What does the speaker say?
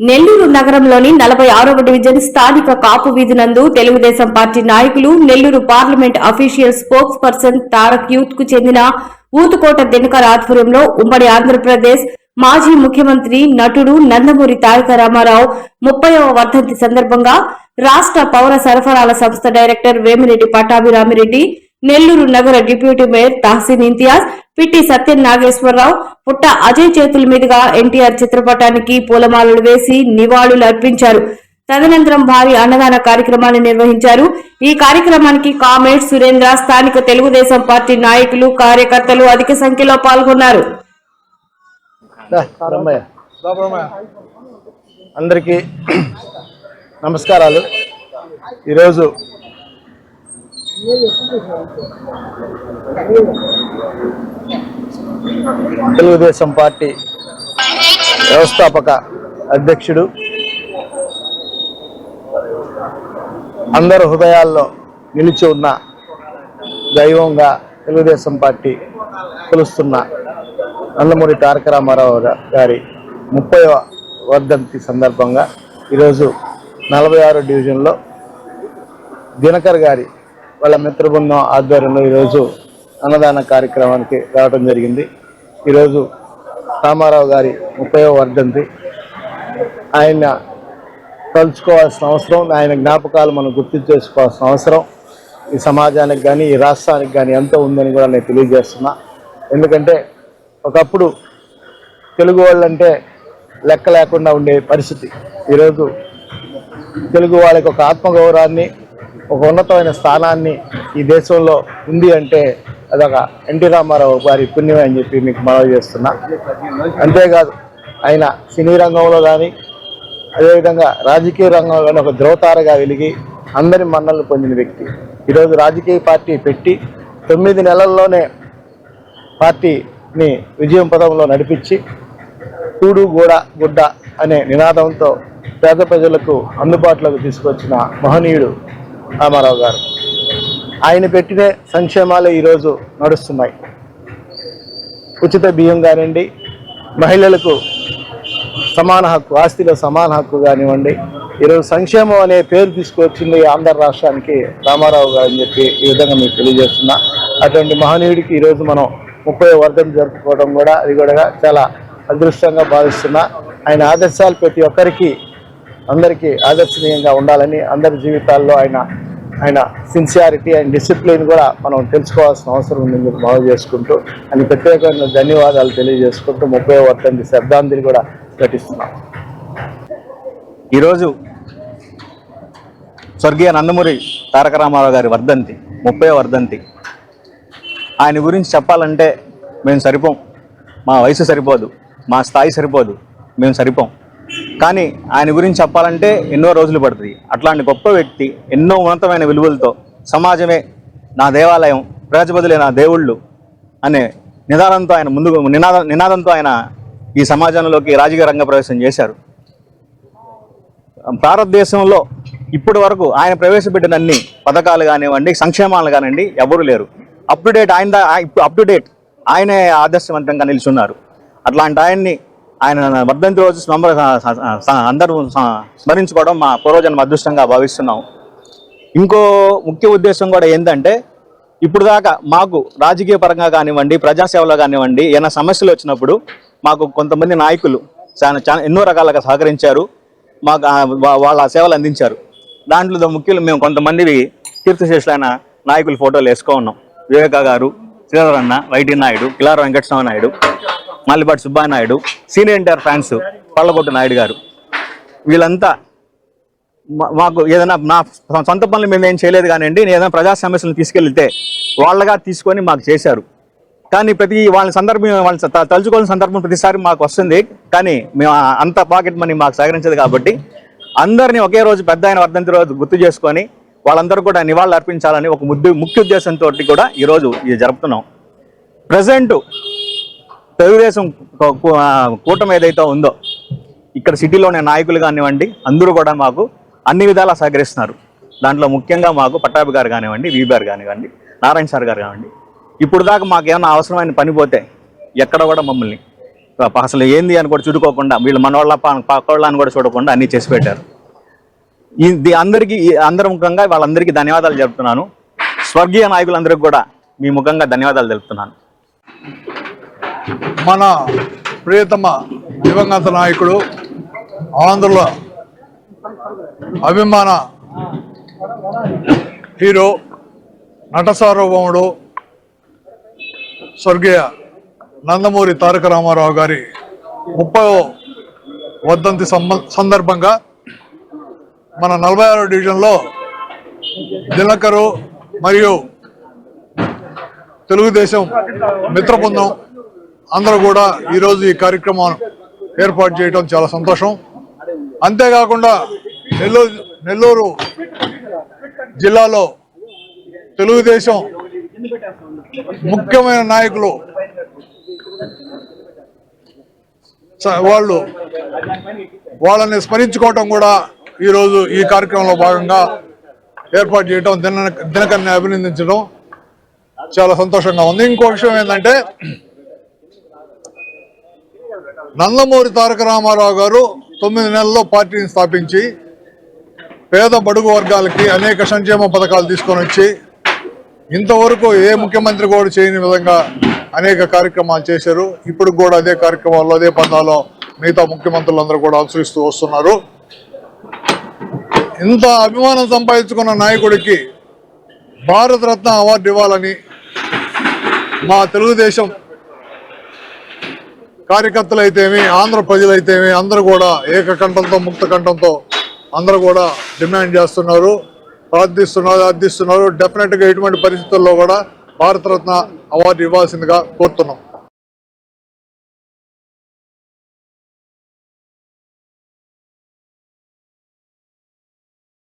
నెల్లూరు నగరంలోని నలభై ఆరవ డివిజన్ స్థానిక కాపు వీధి నందు తెలుగుదేశం పార్టీ నాయకులు Nellore parliament official spokesperson Tarak యూత్కు చెందిన ఊతుకోట దినకర్ ఆధ్వర్యంలో ఉమ్మడి ఆంధ్రప్రదేశ్ మాజీ ముఖ్యమంత్రి నటుడు నందమూరి తారక రామారావు ముప్పైవ వర్ధంతి సందర్భంగా రాష్ట్ర పౌర సరఫరాల సంస్థ డైరెక్టర్ వేమిరెడ్డి పట్టాభిరామిరెడ్డి నెల్లూరు నగర డిప్యూటీ మేయర్ తహసీన్ ఇంతియాజ్ పిట్టి సత్యం నాగేశ్వరరావు పుట్ట అజయ్ చేతుల మీదుగా ఎన్టీఆర్ చిత్రపటానికి పూలమాలలు వేసి నివాళులు అర్పించారు. తదనంతరం భారీ అన్నదాన కార్యక్రమాన్ని నిర్వహించారు. ఈ కార్యక్రమానికి కామెడ్ సురేంద్ర స్థానిక తెలుగుదేశం పార్టీ నాయకులు కార్యకర్తలు అధిక సంఖ్యలో పాల్గొన్నారు. అందరికీ నమస్కారాలు. ఈరోజు తెలుగుదేశం పార్టీ వ్యవస్థాపక అధ్యక్షుడు. అందరు హృదయాల్లో నిలిచి ఉన్న దైవంగా తెలుగుదేశం పార్టీ పిలుస్తున్న నందమూరి తారక రామారావు గారి ముప్పై వర్ధంతి సందర్భంగా ఈరోజు నలభై ఆరు డివిజన్లో దినకర్ గారి వాళ్ళ మిత్ర బృందం ఆధ్వర్యంలో ఈరోజు అన్నదాన కార్యక్రమానికి రావడం జరిగింది. ఈరోజు రామారావు గారి ముప్పై వర్ధంతి. ఆయన తలుచుకోవాల్సిన అవసరం ఆయన జ్ఞాపకాలు మనం గుర్తు చేసుకోవాల్సిన అవసరం. ఈ సమాజానికి కానీ ఈ రాష్ట్రానికి కానీ ఎంతో ఉందని కూడా నేను తెలియజేస్తున్నా. ఎందుకంటే ఒకప్పుడు తెలుగు వాళ్ళంటే లెక్క లేకుండా ఉండే పరిస్థితి. ఈరోజు తెలుగు వాళ్ళకి ఒక ఆత్మగౌరవాన్ని ఒక ఉన్నతమైన స్థానాన్ని ఈ దేశంలో ఉంది అంటే అదొక ఎన్టీ రామారావు గారి పుణ్యమే అని చెప్పి మీకు మనవి చేస్తున్నా. అంతేకాదు ఆయన సినీ రంగంలో కానీ అదేవిధంగా రాజకీయ రంగంలో కానీ ఒక ద్రోతారగా వెలిగి అందరి మన్నలు పొందిన వ్యక్తి. ఈరోజు రాజకీయ పార్టీ పెట్టి తొమ్మిది నెలల్లోనే పార్టీని విజయం పదంలో నడిపించి కూడు గూడ గుడ్డ అనే నినాదంతో పేద ప్రజలకు అందుబాటులోకి తీసుకొచ్చిన మహనీయుడు రామారావు గారు. ఆయన పెట్టిన సంక్షేమాలే ఈరోజు నడుస్తున్నాయి. ఉచిత బియ్యం కానివ్వండి మహిళలకు సమాన హక్కు ఆస్తిలో సమాన హక్కు కానివ్వండి ఈరోజు సంక్షేమం అనే పేరు తీసుకొచ్చింది ఆంధ్ర రాష్ట్రానికి రామారావు గారు అని చెప్పి ఈ విధంగా మీకు తెలియజేస్తున్నా. అటువంటి మహనీయుడికి ఈరోజు మనం ముప్పై వర్ధం జరుపుకోవడం కూడా అది కూడా చాలా అదృష్టంగా భావిస్తున్నా. ఆయన ఆదర్శాలు ప్రతి ఒక్కరికి అందరికీ ఆదర్శనీయంగా ఉండాలని అందరి జీవితాల్లో ఆయన ఆయన సిన్సియారిటీ అండ్ డిసిప్లిన్ కూడా మనం తెలుసుకోవాల్సిన అవసరం ఉందని చెప్పి మనం చేసుకుంటూ. ఆయన ప్రత్యేకమైన ధన్యవాదాలు తెలియజేసుకుంటూ ముప్పై వర్ధంతి శ్రద్ధాంజలి కూడా ఘటిస్తున్నాం ఈరోజు స్వర్గీయ నందమూరి తారక రామారావు గారి వర్ధంతి ముప్పై వర్ధంతి. ఆయన గురించి చెప్పాలంటే మేము సరిపోం. మా వయసు సరిపోదు. మా స్థాయి సరిపోదు. మేము సరిపోం. కానీ ఆయన గురించి చెప్పాలంటే ఎన్నో రోజులు పడుతుంది. అట్లాంటి గొప్ప వ్యక్తి ఎన్నో ఉన్నతమైన విలువలతో సమాజమే నా దేవాలయం ప్రజబదులే నా దేవుళ్ళు అనే నిదానంతో ఆయన ముందుకు నినాద నినాదంతో ఆయన ఈ సమాజంలోకి రాజకీయ రంగ ప్రవేశం చేశారు. భారతదేశంలో ఇప్పటి వరకు ఆయన ప్రవేశపెట్టిన అన్ని పథకాలు కానివ్వండి సంక్షేమాలు కానివ్వండి ఎవరు లేరు. అప్ టు డేట్ ఆయన అప్ టు డేట్ ఆయనే ఆదర్శవంతంగా నిలుచున్నారు. అట్లాంటి ఆయన్ని ఆయన వర్ధంతి రోజు స్మర స- అందరూ స్మరించుకోవడం మా పూర్వజన్మ అదృష్టంగా భావిస్తున్నాం. ఇంకో ముఖ్య ఉద్దేశం కూడా ఏంటంటే ఇప్పుడు దాకా మాకు రాజకీయ పరంగా కానివ్వండి ప్రజాసేవలో కానివ్వండి ఏమైనా సమస్యలు వచ్చినప్పుడు మాకు కొంతమంది నాయకులు చాలా చాలా ఎన్నో రకాలుగా సహకరించారు. మాకు వాళ్ళ సేవలు అందించారు. దాంట్లో ముఖ్యులు మేము కొంతమంది తీర్థశేషులైన నాయకుల ఫోటోలు వేసుకో ఉన్నాం. వివేకా గారు శ్రీధర్ అన్న YT Naidu Kilara Venkataswamy Naidu. Mallipati Subbaiah Naidu senior NTR fans పళ్ళగొట్టు Naidu గారు. వీళ్ళంతా మాకు ఏదైనా నా సొంత పనులు మేము ఏం చేయలేదు కానివ్వండి నేను ఏదైనా ప్రజా సమస్యలను తీసుకెళ్తే వాళ్ళగా తీసుకొని మాకు చేశారు. కానీ ప్రతి వాళ్ళ సందర్భం వాళ్ళ తలుచుకోవాల్సిన సందర్భం ప్రతిసారి మాకు వస్తుంది. కానీ మేము అంత పాకెట్ మనీ మాకు సహకరించదు కాబట్టి అందరినీ ఒకే రోజు పెద్ద ఆయన వర్ధంతి రోజు గుర్తు చేసుకొని వాళ్ళందరూ కూడా నివాళులు అర్పించాలని ఒక ముద్దు ముఖ్య ఉద్దేశంతో కూడా ఈరోజు ఇది జరుపుతున్నాం. ప్రజెంటు తెలుగుదేశం కూటమి ఏదైతే ఉందో ఇక్కడ సిటీలోనే నాయకులు కానివ్వండి అందరూ కూడా మాకు అన్ని విధాలా సహకరిస్తున్నారు. దాంట్లో ముఖ్యంగా మాకు పట్టాభి గారు కానివ్వండి వీబీఆర్ కానివ్వండి నారాయణ సార్ గారు కానివ్వండి. ఇప్పుడు దాకా మాకు ఏమైనా అవసరమైన పని పోతే ఎక్కడ కూడా మమ్మల్ని అసలు ఏంది అని కూడా చూడుకోకుండా వీళ్ళు మనోళ్ళ ప- పక్కోళ్ళ అని కూడా చూడకుండా అన్ని చేసి పెట్టారు. ఇది అందరికీ అందరి ముఖంగా వాళ్ళందరికీ ధన్యవాదాలు చెప్తున్నాను. స్వర్గీయ నాయకులందరికీ కూడా మీ ముఖంగా ధన్యవాదాలు తెలుపుతున్నాను. మన ప్రియతమ దివంగత నాయకుడు ఆంధ్రుల అభిమాన హీరో నట సార్వభౌముడు స్వర్గీయ నందమూరి తారక రామారావు గారి ముప్పై వద్దంతి సందర్భంగా మన నలభై ఆరో డివిజన్లో దినకరు మరియు తెలుగుదేశం మిత్రబృందం అందరూ కూడా ఈరోజు ఈ కార్యక్రమం ఏర్పాటు చేయడం చాలా సంతోషం. అంతేకాకుండా నెల్లూరు నెల్లూరు జిల్లాలో తెలుగుదేశం ముఖ్యమైన నాయకులు స- వాళ్ళు వాళ్ళని స్మరించుకోవటం కూడా ఈరోజు ఈ కార్యక్రమంలో భాగంగా ఏర్పాటు చేయడం దిన దినకర్ని అభినందించడం చాలా సంతోషంగా ఉంది. ఇంకో విషయం ఏంటంటే నందమూరి తారక రామారావు గారు తొమ్మిది నెలల్లో పార్టీని స్థాపించి పేద బడుగు వర్గాలకి అనేక సంక్షేమ పథకాలు తీసుకొని వచ్చి ఇంతవరకు ఏ ముఖ్యమంత్రి కూడా చేయని విధంగా అనేక కార్యక్రమాలు చేశారు. ఇప్పుడు కూడా అదే కార్యక్రమాల్లో అదే పందాలో మిగతా ముఖ్యమంత్రులందరూ కూడా అనుసరిస్తూ వస్తున్నారు. ఇంత అభిమానం సంపాదించుకున్న నాయకుడికి భారతరత్న అవార్డు ఇవ్వాలని మా తెలుగుదేశం కార్యకర్తలు అయితేమి ఆంధ్ర ప్రజలైతేమి అందరూ కూడా ఏకకంఠంతో ముక్త కంఠంతో అందరూ కూడా డిమాండ్ చేస్తున్నారు ప్రార్థిస్తున్నారు అర్థిస్తున్నారు డెఫినెట్గా ఇటువంటి ఎటువంటి పరిస్థితుల్లో కూడా భారతరత్న అవార్డు ఇవ్వాల్సిందిగా కోరుతున్నాం.